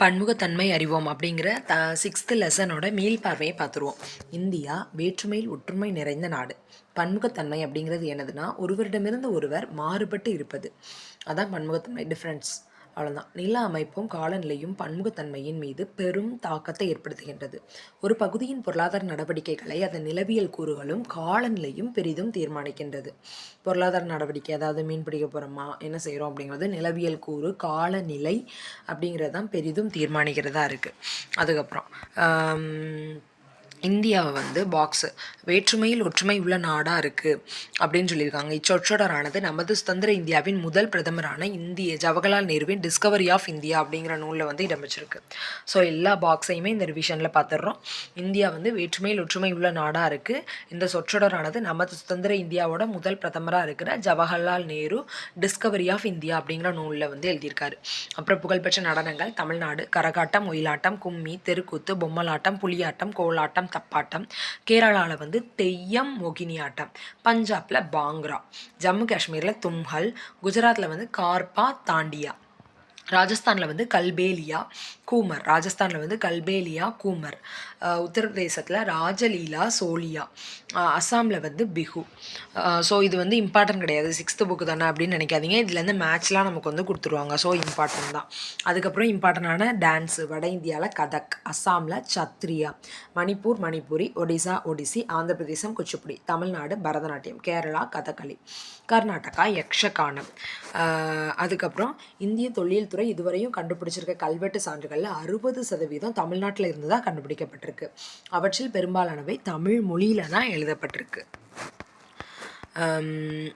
பன்முகத்தன்மை அறிவோம் அப்படிங்கிற த சிக்ஸ்த்து லெசனோட மீள் பார்வையை பார்த்துருவோம். இந்தியா வேற்றுமையில் ஒற்றுமை நிறைந்த நாடு. பன்முகத்தன்மை அப்படிங்கிறது என்னதுன்னா ஒருவரிடமிருந்து ஒருவர் மாறுபட்டு இருப்பது. அதான் பன்முகத்தன்மை டிஃப்ரென்ஸ் அவ்வளோதான் நில அமைப்பும் காலநிலையும் பன்முகத்தன்மையின் மீது பெரும் தாக்கத்தை ஏற்படுத்துகின்றது. ஒரு பகுதியின் பொருளாதார நடவடிக்கைகளை அதன் நிலவியல் கூறுகளும் காலநிலையும் பெரிதும் தீர்மானிக்கின்றது. பொருளாதார நடவடிக்கை அதாவது மீன் பிடிக்க போகிறோமா என்ன செய்கிறோம் அப்படிங்கிறது நிலவியல் கூறு காலநிலை அப்படிங்கிறது தான் பெரிதும் தீர்மானிக்கிறதா இருக்குது அதுக்கப்புறம் இந்தியாவை வந்து பாக்ஸு வேற்றுமையில் ஒற்றுமை உள்ள நாடாக இருக்குது அப்படின்னு சொல்லியிருக்காங்க. இச்சொற்றொடரானது நமது சுதந்திர இந்தியாவின் முதல் பிரதமரான இந்திய ஜவஹர்லால் நேருவின் டிஸ்கவரி ஆஃப் இந்தியா அப்படிங்கிற நூலில் வந்து இடம்பெற்றிருக்கு. ஸோ எல்லா பாக்ஸையுமே இந்த ரிவிஷனில் பார்த்துடுறோம் இந்தியா வந்து வேற்றுமையில் ஒற்றுமை உள்ள நாடாக இருக்குது இந்த சொற்றொடரானது நமது சுதந்திர இந்தியாவோட முதல் பிரதமராக இருக்கிற Jawaharlal Nehru discovery of India அப்படிங்கிற நூலில் வந்து எழுதியிருக்காரு. அப்புறம் புகழ்பெற்ற நடனங்கள் தமிழ்நாடு கரகாட்டம் ஒயிலாட்டம் கும்மி தெருக்கூத்து பொம்மலாட்டம் புலியாட்டம் கோலாட்டம் தப்பாட்டம் கேரளாவில் வந்து தெய்யம் மோகினி ஆட்டம் பஞ்சாப்ல பாங்க்ரா ஜம்மு காஷ்மீரில் தும்ஹல் குஜராத்தில் வந்து கார்பா தாண்டியா ராஜஸ்தானில் வந்து கல்பேலியா கூமர் ராஜஸ்தானில் வந்து கல்பேலியா கூமர். உத்தரப்பிரதேசத்தில் ராஜலீலா சோலியா. அஸ்ஸாமில் வந்து பிஹு. ஸோ இது வந்து இம்பார்ட்டன்ட் கிடையாது. சிக்ஸ்த்து புக்கு தானே அப்படின்னு நினைக்காதீங்க. இதுலேருந்து மேட்ச்லாம் நமக்கு வந்து கொடுத்துருவாங்க. ஸோ இம்பார்ட்டன்ட் தான். அதுக்கப்புறம் இம்பார்ட்டண்டான டான்ஸு வட இந்தியாவில் கதக் அஸ்ஸாமில் சத்ரியா மணிப்பூர் மணிப்பூரி ஒடிசா ஒடிசி ஆந்திர பிரதேசம் குச்சிப்புடி தமிழ்நாடு பரதநாட்டியம் கேரளா கதகளி கர்நாடகா யக்ஷகானம். அதுக்கப்புறம் இந்திய தொழில்துறை இதுவரையும் கண்டுபிடிச்சிருக்க கல்வெட்டு சான்றுகளில் அறுபது சதவீதம் தமிழ்நாட்டில் இருந்து தான் கண்டுபிடிக்கப்பட்டிருக்கு. அவற்றில் பெரும்பாலானவை தமிழ் மொழியில தான் எழுதப்பட்டிருக்கு.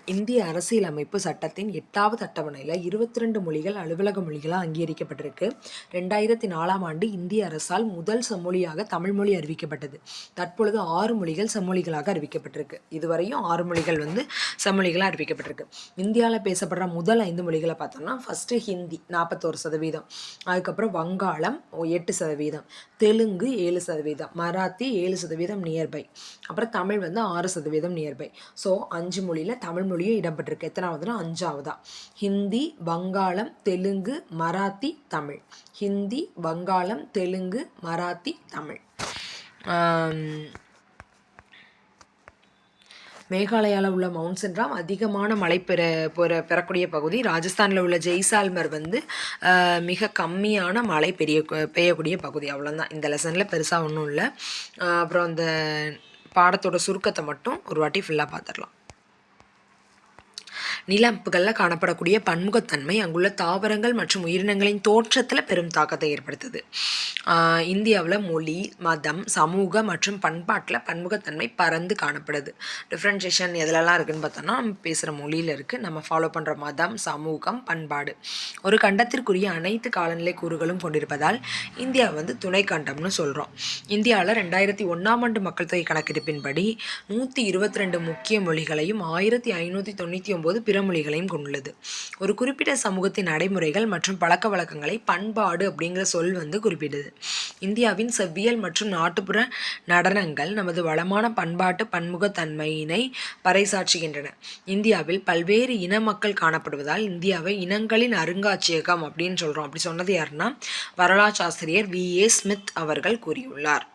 இந்திய அரசியலமைப்பு சட்டத்தின் எட்டாவது அட்டவணையில் இருபத்தி ரெண்டு மொழிகள் அலுவலக மொழிகளாக அங்கீகரிக்கப்பட்டிருக்கு. ரெண்டாயிரத்தி நாலாம் ஆண்டு இந்திய அரசால் முதல் செம்மொழியாக தமிழ் மொழி அறிவிக்கப்பட்டது. தற்பொழுது ஆறு மொழிகள் செம்மொழிகளாக அறிவிக்கப்பட்டிருக்கு. இதுவரையும் ஆறு மொழிகள் வந்து செம்மொழிகளாக அறிவிக்கப்பட்டிருக்கு. இந்தியாவில் பேசப்படுற முதல் ஐந்து மொழிகளை பார்த்தோம்னா ஃபஸ்ட்டு ஹிந்தி நாற்பத்தோரு சதவீதம். அதுக்கப்புறம் வங்காளம் ஓ- எட்டு சதவீதம். தெலுங்கு ஏழு சதவீதம். மராத்தி ஏழு சதவீதம் நியர்பை அப்புறம் தமிழ் வந்து ஆறு சதவீதம் நியர்பை ஸோ அஞ்சு மொழியில் தமிழ் மொழியும் இடம்பெற்றிருக்கு. எத்தனாவதுனா அஞ்சாவதா. ஹிந்தி வங்காளம் தெலுங்கு மராத்தி தமிழ். ஹிந்தி வங்காளம் தெலுங்கு மராத்தி தமிழ். மேகாலயாவில் உள்ள மவுண்ட் சென்ட்ராம் அதிகமான மழை பெற பெற பெறக்கூடிய பகுதி ராஜஸ்தானில் உள்ள ஜெய்சால்மர் வந்து மிக கம்மியான மழை பெரிய பெய்யக்கூடிய பகுதி. அவ்வளோதான் இந்த லெசனில் பெருசாக ஒன்றும் இல்லை. அப்புறம் அந்த பாடத்தோட சுருக்கத்தை மட்டும் ஒரு வாட்டி ஃபுல்லாக பார்த்துடலாம் நிலப்புகளில் காணப்படக்கூடிய பன்முகத்தன்மை அங்குள்ள தாவரங்கள் மற்றும் உயிரினங்களின் தோற்றத்தில் பெரும் தாக்கத்தை ஏற்படுத்துது. இந்தியாவில் மொழி மதம் சமூக மற்றும் பண்பாட்டில் பன்முகத்தன்மை பறந்து காணப்படுது. டிஃப்ரென்ஷியேஷன் எதுலலாம் இருக்குதுன்னு பார்த்தோம்னா நம்ம பேசுகிற மொழியில் இருக்குது நம்ம ஃபாலோ பண்ணுற மதம் சமூகம் பண்பாடு. ஒரு கண்டத்திற்குரிய அனைத்து காலநிலை கூறுகளும் கொண்டிருப்பதால் இந்தியா வந்து துணை கண்டம்னு சொல்கிறோம் இந்தியாவில் ரெண்டாயிரத்தி ஒன்றாம் ஆண்டு மக்கள் தொகை கணக்கெடுப்பின்படி நூற்றி இருபத்தி ரெண்டு முக்கிய மொழிகளையும் ஆயிரத்தி ஐநூற்றி தொண்ணூற்றி ஒம்பது பிற மொழிகளையும் கொண்டுள்ளது. ஒரு குறிப்பிட்ட சமூகத்தின் நடைமுறைகள் மற்றும் பழக்க வழக்கங்களை பண்பாடு அப்படிங்கிற சொல் வந்து குறிப்பிடுது. இந்தியாவின் செவ்வியல் மற்றும் நாட்டுப்புற நடனங்கள் நமது வளமான பண்பாட்டு பன்முகத்தன்மையினை பறைசாற்றுகின்றன. இந்தியாவில் பல்வேறு இன மக்கள் காணப்படுவதால் இந்தியாவை இனங்களின் அருங்காட்சியகம் அப்படின்னு சொல்கிறோம் அப்படி சொன்னது யாருன்னா வரலாற்றாசிரியர் வி ஏ ஸ்மித் அவர்கள் கூறியுள்ளார்.